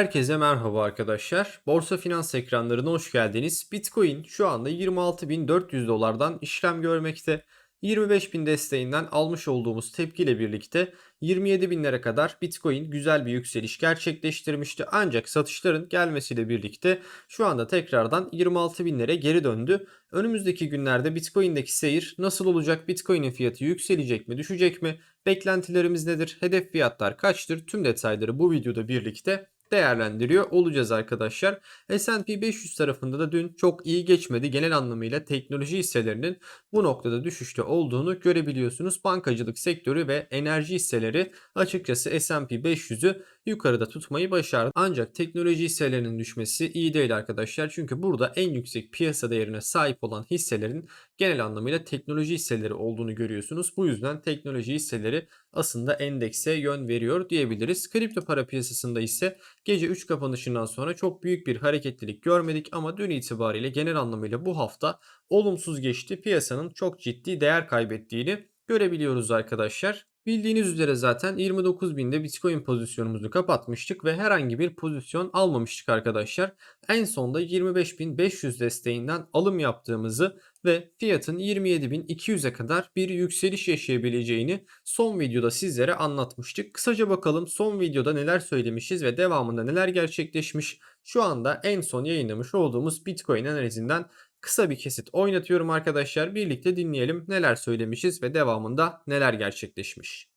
Herkese merhaba arkadaşlar. Borsa Finans ekranlarına hoş geldiniz. Bitcoin şu anda 26.400 dolardan işlem görmekte. 25.000 desteğinden almış olduğumuz tepkiyle birlikte 27.000'lere kadar Bitcoin güzel bir yükseliş gerçekleştirmişti. Ancak satışların gelmesiyle birlikte şu anda tekrardan 26.000'lere geri döndü. Önümüzdeki günlerde Bitcoin'deki seyir nasıl olacak? Bitcoin'in fiyatı yükselecek mi, düşecek mi? Beklentilerimiz nedir? Hedef fiyatlar kaçtır? Tüm detayları bu videoda birlikte değerlendiriyor olacağız arkadaşlar. S&P 500 tarafında da dün çok iyi geçmedi. Genel anlamıyla teknoloji hisselerinin bu noktada düşüşte olduğunu görebiliyorsunuz. Bankacılık sektörü ve enerji hisseleri açıkçası S&P 500'ü yukarıda tutmayı başardı. Ancak teknoloji hisselerinin düşmesi iyi değil arkadaşlar. Çünkü burada en yüksek piyasa değerine sahip olan hisselerin genel anlamıyla teknoloji hisseleri olduğunu görüyorsunuz. Bu yüzden teknoloji hisseleri aslında endekse yön veriyor diyebiliriz. Kripto para piyasasında ise gece 3 kapanışından sonra çok büyük bir hareketlilik görmedik ama dün itibariyle genel anlamıyla bu hafta olumsuz geçti. Piyasanın çok ciddi değer kaybettiğini görebiliyoruz arkadaşlar. Bildiğiniz üzere zaten 29.000'de Bitcoin pozisyonumuzu kapatmıştık ve herhangi bir pozisyon almamıştık arkadaşlar. En sonda 25.500 desteğinden alım yaptığımızı ve fiyatın 27.200'e kadar bir yükseliş yaşayabileceğini son videoda sizlere anlatmıştık. Kısaca bakalım son videoda neler söylemişiz ve devamında neler gerçekleşmiş. Şu anda en son yayınlamış olduğumuz Bitcoin analizinden kısa bir kesit oynatıyorum arkadaşlar. Birlikte dinleyelim neler söylemişiz ve devamında neler gerçekleşmiş.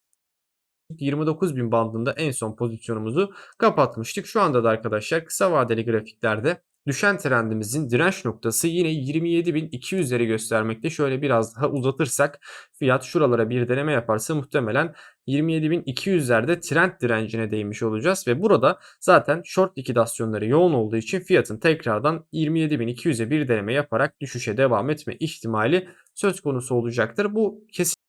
29.000 bandında en son pozisyonumuzu kapatmıştık. Şu anda da arkadaşlar kısa vadeli grafiklerde düşen trendimizin direnç noktası yine 27.200'leri göstermekte. Şöyle biraz daha uzatırsak fiyat şuralara bir deneme yaparsa muhtemelen 27.200'lerde trend direncine değmiş olacağız ve burada zaten short likidasyonları yoğun olduğu için fiyatın tekrardan 27.200'e bir deneme yaparak düşüşe devam etme ihtimali söz konusu olacaktır. Bu kesin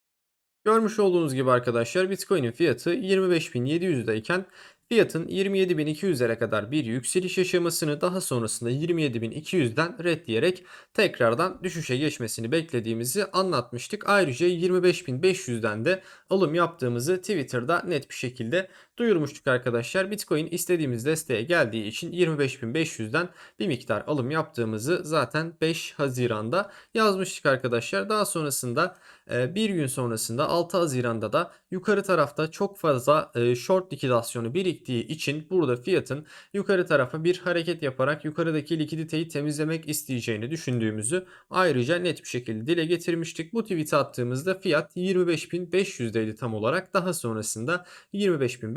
Görmüş olduğunuz gibi arkadaşlar Bitcoin'in fiyatı 25.700'deyken Fiyatın 27.200'lere kadar bir yükseliş yaşamasını daha sonrasında 27.200'den reddiyerek tekrardan düşüşe geçmesini beklediğimizi anlatmıştık. Ayrıca 25.500'den de alım yaptığımızı Twitter'da net bir şekilde duyurmuştuk arkadaşlar. Bitcoin istediğimiz desteğe geldiği için 25.500'den bir miktar alım yaptığımızı zaten 5 Haziran'da yazmıştık arkadaşlar. Daha sonrasında bir gün sonrasında 6 Haziran'da da yukarı tarafta çok fazla short likidasyonu biriktiği için burada fiyatın yukarı tarafa bir hareket yaparak yukarıdaki likiditeyi temizlemek isteyeceğini düşündüğümüzü ayrıca net bir şekilde dile getirmiştik. Bu tweet attığımızda fiyat 25.500'deydi tam olarak. Daha sonrasında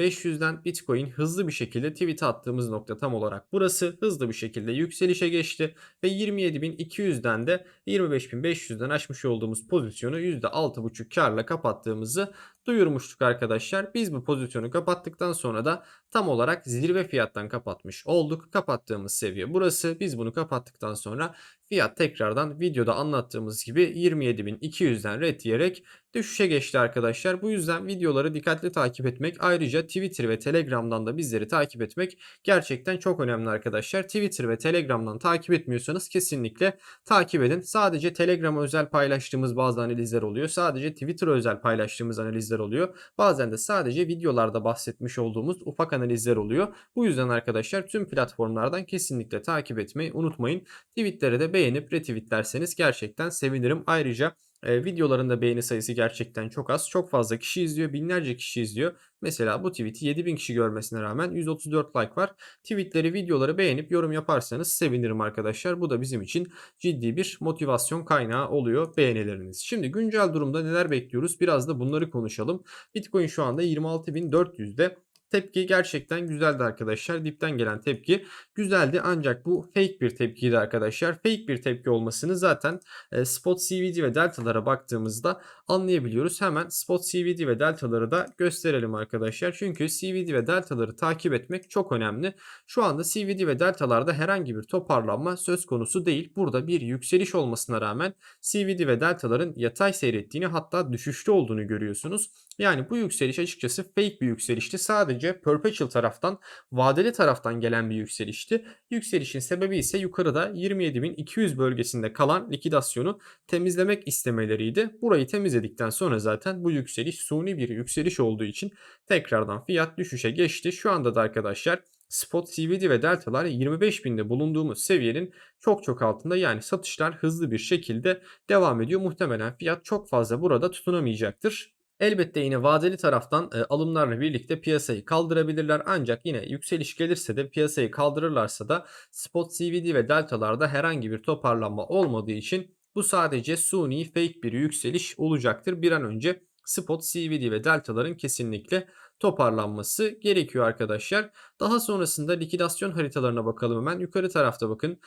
25.500'den Bitcoin hızlı bir şekilde tweet attığımız nokta tam olarak burası. Hızlı bir şekilde yükselişe geçti ve 27.200'den de 25.500'den açmış olduğumuz pozisyonu %6.5 karla kapattığımızı duyurmuştuk arkadaşlar. Biz bu pozisyonu kapattıktan sonra da tam olarak zirve fiyattan kapatmış olduk. Kapattığımız seviye burası. Biz bunu kapattıktan sonra fiyat tekrardan videoda anlattığımız gibi 27.200'den red diyerek düşüşe geçti arkadaşlar. Bu yüzden videoları dikkatli takip etmek ayrıca Twitter ve Telegram'dan da bizleri takip etmek gerçekten çok önemli arkadaşlar. Twitter ve Telegram'dan takip etmiyorsanız kesinlikle takip edin. Sadece Telegram'a özel paylaştığımız bazı analizler oluyor. Sadece Twitter'a özel paylaştığımız analizler oluyor. Bazen de sadece videolarda bahsetmiş olduğumuz ufak analizler oluyor. Bu yüzden arkadaşlar tüm platformlardan kesinlikle takip etmeyi unutmayın. Tweetlere de beğenip retweetlerseniz gerçekten sevinirim. Ayrıca e, videolarında beğeni sayısı gerçekten çok az. Çok fazla kişi izliyor. Binlerce kişi izliyor. Mesela bu tweet'i 7000 kişi görmesine rağmen 134 like var. Tweetleri, videoları beğenip yorum yaparsanız sevinirim arkadaşlar. Bu da bizim için ciddi bir motivasyon kaynağı oluyor beğenileriniz. Şimdi güncel durumda neler bekliyoruz? Biraz da bunları konuşalım. Bitcoin şu anda 26.400'de. Tepki gerçekten güzeldi arkadaşlar. Dipten gelen tepki güzeldi ancak bu fake bir tepkiydi arkadaşlar. Fake bir tepki olmasını zaten e, spot CVD ve deltalara baktığımızda anlayabiliyoruz. Hemen spot CVD ve deltaları da gösterelim arkadaşlar. Çünkü CVD ve deltaları takip etmek çok önemli. Şu anda CVD ve deltalarda herhangi bir toparlanma söz konusu değil. Burada bir yükseliş olmasına rağmen CVD ve deltaların yatay seyrettiğini hatta düşüşte olduğunu görüyorsunuz. Yani bu yükseliş açıkçası fake bir yükselişti. Sadece perpetual taraftan, vadeli taraftan gelen bir yükselişti. Yükselişin sebebi ise yukarıda 27.200 bölgesinde kalan likidasyonu temizlemek istemeleriydi. Burayı temizledikten sonra zaten bu yükseliş suni bir yükseliş olduğu için tekrardan fiyat düşüşe geçti. Şu anda da arkadaşlar spot CVD ve deltalar 25.000'de bulunduğumuz seviyenin çok çok altında yani satışlar hızlı bir şekilde devam ediyor. Muhtemelen fiyat çok fazla burada tutunamayacaktır. Elbette yine vadeli taraftan e, alımlarla birlikte piyasayı kaldırabilirler ancak yine yükseliş gelirse de piyasayı kaldırırlarsa da spot CVD ve deltalarda herhangi bir toparlanma olmadığı için bu sadece suni fake bir yükseliş olacaktır. Bir an önce spot CVD ve deltaların kesinlikle toparlanması gerekiyor arkadaşlar. Daha sonrasında likidasyon haritalarına bakalım hemen. Yukarı tarafta bakın.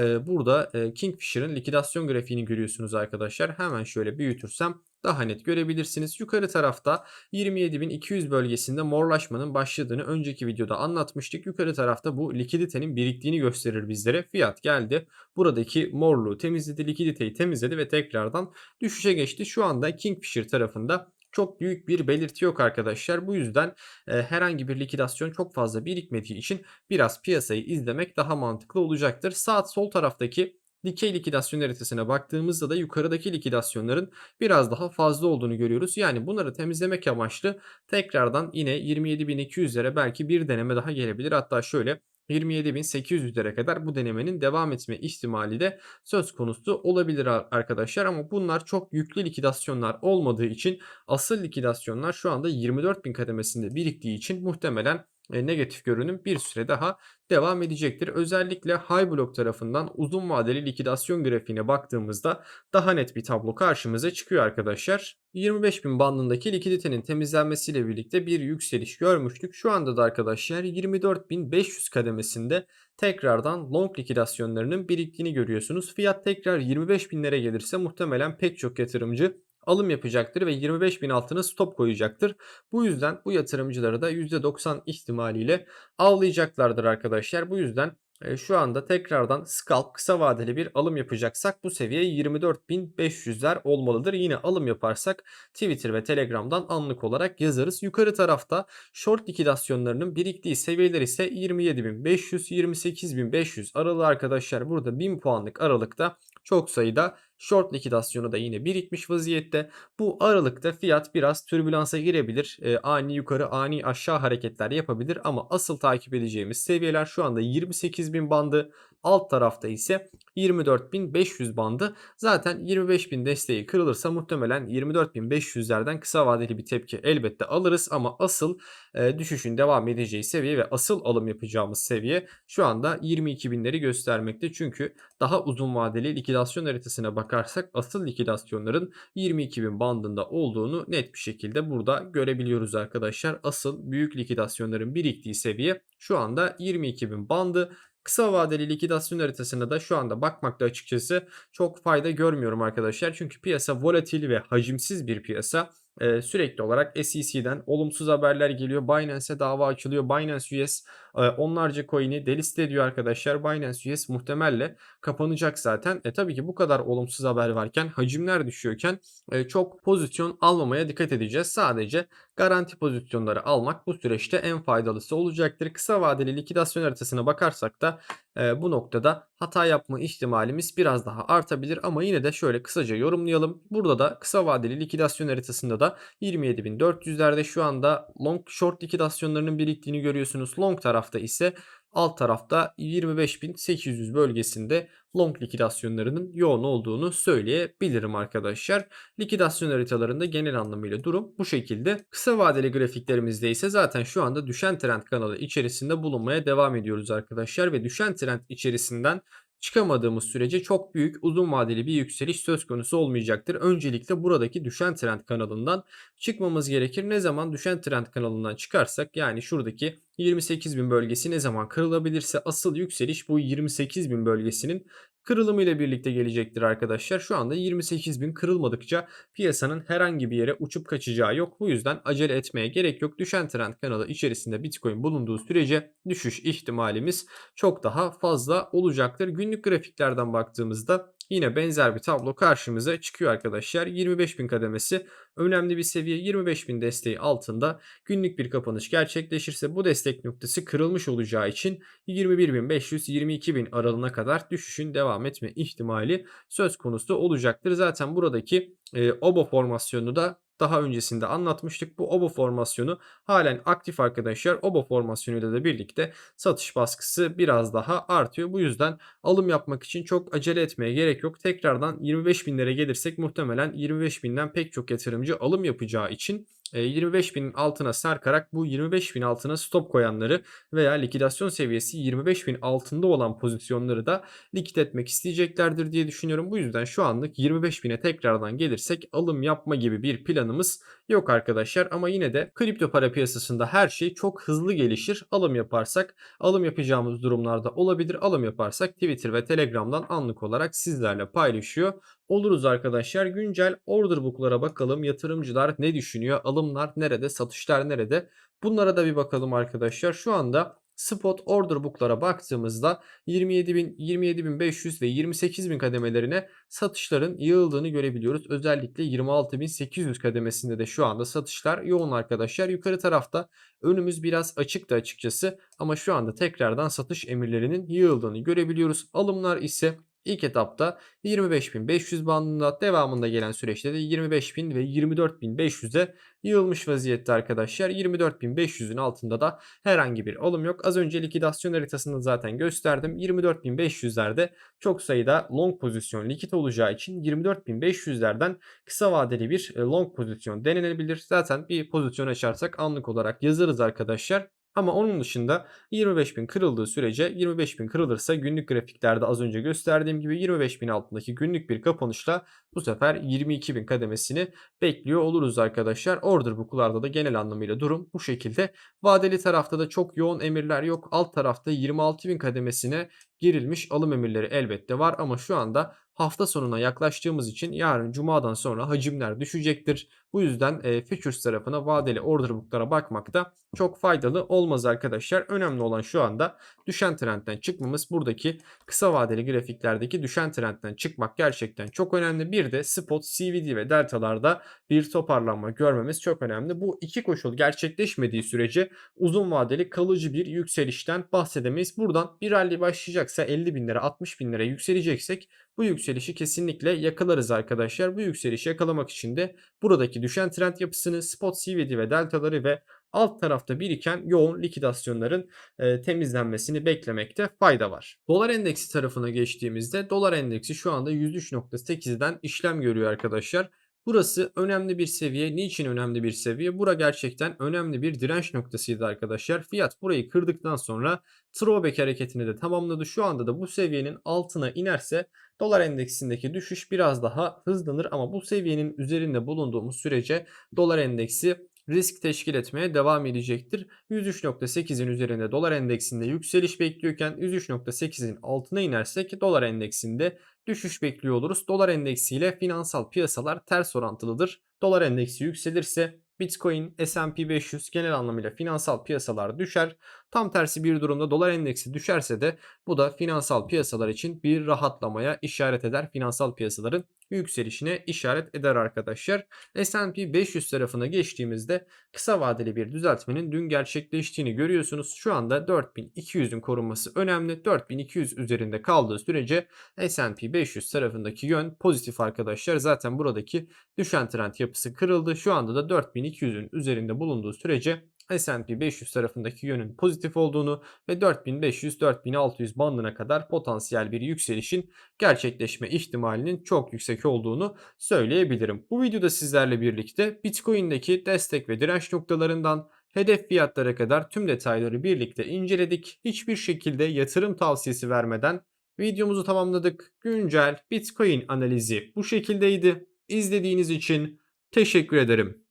E, burada e, Kingfisher'ın likidasyon grafiğini görüyorsunuz arkadaşlar. Hemen şöyle büyütürsem daha net görebilirsiniz. Yukarı tarafta 27.200 bölgesinde morlaşmanın başladığını önceki videoda anlatmıştık. Yukarı tarafta bu likiditenin biriktiğini gösterir bizlere. Fiyat geldi. Buradaki morluğu temizledi, likiditeyi temizledi ve tekrardan düşüşe geçti. Şu anda Kingfisher tarafında çok büyük bir belirti yok arkadaşlar. Bu yüzden e, herhangi bir likidasyon çok fazla birikmediği için biraz piyasayı izlemek daha mantıklı olacaktır. Saat sol taraftaki dikey likidasyon haritasına baktığımızda da yukarıdaki likidasyonların biraz daha fazla olduğunu görüyoruz. Yani bunları temizlemek amaçlı tekrardan yine 27.200'lere belki bir deneme daha gelebilir. Hatta şöyle 27.800'lere kadar bu denemenin devam etme ihtimali de söz konusu olabilir arkadaşlar. Ama bunlar çok yüklü likidasyonlar olmadığı için asıl likidasyonlar şu anda 24.000 kademesinde biriktiği için muhtemelen negatif görünüm bir süre daha devam edecektir. Özellikle high block tarafından uzun vadeli likidasyon grafiğine baktığımızda daha net bir tablo karşımıza çıkıyor arkadaşlar. 25.000 bandındaki likiditenin temizlenmesiyle birlikte bir yükseliş görmüştük. Şu anda da arkadaşlar 24.500 kademesinde tekrardan long likidasyonlarının biriktiğini görüyorsunuz. Fiyat tekrar 25.000'lere gelirse muhtemelen pek çok yatırımcı alım yapacaktır ve 25 bin altına stop koyacaktır. Bu yüzden bu yatırımcıları da %90 ihtimaliyle avlayacaklardır arkadaşlar. Bu yüzden e, şu anda tekrardan scalp kısa vadeli bir alım yapacaksak bu seviye 24.500'ler olmalıdır. Yine alım yaparsak Twitter ve Telegram'dan anlık olarak yazarız. Yukarı tarafta short likidasyonlarının biriktiği seviyeler ise 27.500-28.500 aralığı arkadaşlar. Burada 1000 puanlık aralıkta çok sayıda Short likidasyonu da yine birikmiş vaziyette. Bu aralıkta fiyat biraz türbülansa girebilir. E, ani yukarı ani aşağı hareketler yapabilir ama asıl takip edeceğimiz seviyeler şu anda 28.000 bandı. Alt tarafta ise 24.500 bandı. Zaten 25.000 desteği kırılırsa muhtemelen 24.500'lerden kısa vadeli bir tepki elbette alırız ama asıl e, düşüşün devam edeceği seviye ve asıl alım yapacağımız seviye şu anda 22.000'leri göstermekte. Çünkü daha uzun vadeli likidasyon haritasına bakarsak asıl likidasyonların 22.000 bandında olduğunu net bir şekilde burada görebiliyoruz arkadaşlar. Asıl büyük likidasyonların biriktiği seviye şu anda 22.000 bandı. Kısa vadeli likidasyon haritasına da şu anda bakmakta açıkçası çok fayda görmüyorum arkadaşlar. Çünkü piyasa volatil ve hacimsiz bir piyasa. Ee, sürekli olarak SEC'den olumsuz haberler geliyor. Binance'e dava açılıyor. Binance US onlarca coin'i delist ediyor arkadaşlar. Binance US muhtemelle kapanacak zaten. E tabii ki bu kadar olumsuz haber varken hacimler düşüyorken e, çok pozisyon almamaya dikkat edeceğiz. Sadece garanti pozisyonları almak bu süreçte en faydalısı olacaktır. Kısa vadeli likidasyon haritasına bakarsak da e, bu noktada hata yapma ihtimalimiz biraz daha artabilir ama yine de şöyle kısaca yorumlayalım. Burada da kısa vadeli likidasyon haritasında da 27.400'lerde şu anda long short likidasyonlarının biriktiğini görüyorsunuz. Long tarafta ise alt tarafta 25.800 bölgesinde long likidasyonlarının yoğun olduğunu söyleyebilirim arkadaşlar. Likidasyon haritalarında genel anlamıyla durum bu şekilde. Kısa vadeli grafiklerimizde ise zaten şu anda düşen trend kanalı içerisinde bulunmaya devam ediyoruz arkadaşlar ve düşen trend içerisinden çıkamadığımız sürece çok büyük uzun vadeli bir yükseliş söz konusu olmayacaktır. Öncelikle buradaki düşen trend kanalından çıkmamız gerekir. Ne zaman düşen trend kanalından çıkarsak yani şuradaki 28.000 bölgesi ne zaman kırılabilirse asıl yükseliş bu 28.000 bölgesinin kırılımı ile birlikte gelecektir arkadaşlar. Şu anda 28.000 kırılmadıkça piyasanın herhangi bir yere uçup kaçacağı yok. Bu yüzden acele etmeye gerek yok. Düşen trend kanalı içerisinde Bitcoin bulunduğu sürece düşüş ihtimalimiz çok daha fazla olacaktır. Günlük grafiklerden baktığımızda Yine benzer bir tablo karşımıza çıkıyor arkadaşlar. 25.000 kademesi önemli bir seviye. 25.000 desteği altında günlük bir kapanış gerçekleşirse bu destek noktası kırılmış olacağı için 21.500-22.000 aralığına kadar düşüşün devam etme ihtimali söz konusu olacaktır. Zaten buradaki e, obo formasyonu da daha öncesinde anlatmıştık. Bu OBO formasyonu halen aktif arkadaşlar. OBO formasyonuyla da birlikte satış baskısı biraz daha artıyor. Bu yüzden alım yapmak için çok acele etmeye gerek yok. Tekrardan 25 binlere gelirsek muhtemelen 25 binden pek çok yatırımcı alım yapacağı için 25 binin altına sarkarak bu 25 bin altına stop koyanları veya likidasyon seviyesi 25 bin altında olan pozisyonları da likit etmek isteyeceklerdir diye düşünüyorum. Bu yüzden şu anlık 25 bine tekrardan gelirsek alım yapma gibi bir planımız yok arkadaşlar. Ama yine de kripto para piyasasında her şey çok hızlı gelişir. Alım yaparsak alım yapacağımız durumlarda olabilir. Alım yaparsak Twitter ve Telegram'dan anlık olarak sizlerle paylaşıyor oluruz arkadaşlar. Güncel order book'lara bakalım. Yatırımcılar ne düşünüyor? Alımlar nerede? Satışlar nerede? Bunlara da bir bakalım arkadaşlar. Şu anda spot order book'lara baktığımızda 27.000, 27.500 ve 28.000 kademelerine satışların yığıldığını görebiliyoruz. Özellikle 26.800 kademesinde de şu anda satışlar yoğun arkadaşlar. Yukarı tarafta önümüz biraz açıktı açıkçası ama şu anda tekrardan satış emirlerinin yığıldığını görebiliyoruz. Alımlar ise İlk etapta 25.500 bandında devamında gelen süreçte de 25.000 ve 24.500'e yığılmış vaziyette arkadaşlar. 24.500'ün altında da herhangi bir alım yok. Az önce likidasyon haritasını zaten gösterdim. 24.500'lerde çok sayıda long pozisyon likit olacağı için 24.500'lerden kısa vadeli bir e, long pozisyon denenebilir. Zaten bir pozisyon açarsak anlık olarak yazarız arkadaşlar. Ama onun dışında 25.000 kırıldığı sürece 25.000 kırılırsa günlük grafiklerde az önce gösterdiğim gibi 25.000 altındaki günlük bir kapanışla bu sefer 22.000 kademesini bekliyor oluruz arkadaşlar. Order book'larda da genel anlamıyla durum bu şekilde. Vadeli tarafta da çok yoğun emirler yok. Alt tarafta 26.000 kademesine girilmiş alım emirleri elbette var ama şu anda hafta sonuna yaklaştığımız için yarın cumadan sonra hacimler düşecektir. Bu yüzden e, futures tarafına vadeli order book'lara bakmak da çok faydalı olmaz arkadaşlar. Önemli olan şu anda düşen trendten çıkmamız. Buradaki kısa vadeli grafiklerdeki düşen trendten çıkmak gerçekten çok önemli. Bir de spot, CVD ve deltalarda bir toparlanma görmemiz çok önemli. Bu iki koşul gerçekleşmediği sürece uzun vadeli kalıcı bir yükselişten bahsedemeyiz. Buradan bir rally başlayacaksa 50 bin lira 60 bin lira yükseleceksek bu yükselişi kesinlikle yakalarız arkadaşlar. Bu yükselişi yakalamak için de buradaki düşen trend yapısını, spot CVD ve deltaları ve alt tarafta biriken yoğun likidasyonların e, temizlenmesini beklemekte fayda var. Dolar endeksi tarafına geçtiğimizde dolar endeksi şu anda 103.8'den işlem görüyor arkadaşlar. Burası önemli bir seviye. Niçin önemli bir seviye? Bura gerçekten önemli bir direnç noktasıydı arkadaşlar. Fiyat burayı kırdıktan sonra throwback hareketini de tamamladı. Şu anda da bu seviyenin altına inerse dolar endeksindeki düşüş biraz daha hızlanır ama bu seviyenin üzerinde bulunduğumuz sürece dolar endeksi risk teşkil etmeye devam edecektir. 103.8'in üzerinde dolar endeksinde yükseliş bekliyorken 103.8'in altına inersek dolar endeksinde düşüş bekliyor oluruz. Dolar endeksiyle finansal piyasalar ters orantılıdır. Dolar endeksi yükselirse Bitcoin, S&P 500 genel anlamıyla finansal piyasalar düşer. Tam tersi bir durumda dolar endeksi düşerse de bu da finansal piyasalar için bir rahatlamaya işaret eder. Finansal piyasaların yükselişine işaret eder arkadaşlar. S&P 500 tarafına geçtiğimizde kısa vadeli bir düzeltmenin dün gerçekleştiğini görüyorsunuz. Şu anda 4200'ün korunması önemli. 4200 üzerinde kaldığı sürece S&P 500 tarafındaki yön pozitif arkadaşlar. Zaten buradaki düşen trend yapısı kırıldı. Şu anda da 4200'ün üzerinde bulunduğu sürece S&P 500 tarafındaki yönün pozitif olduğunu ve 4500-4600 bandına kadar potansiyel bir yükselişin gerçekleşme ihtimalinin çok yüksek olduğunu söyleyebilirim. Bu videoda sizlerle birlikte Bitcoin'deki destek ve direnç noktalarından hedef fiyatlara kadar tüm detayları birlikte inceledik. Hiçbir şekilde yatırım tavsiyesi vermeden videomuzu tamamladık. Güncel Bitcoin analizi bu şekildeydi. İzlediğiniz için teşekkür ederim.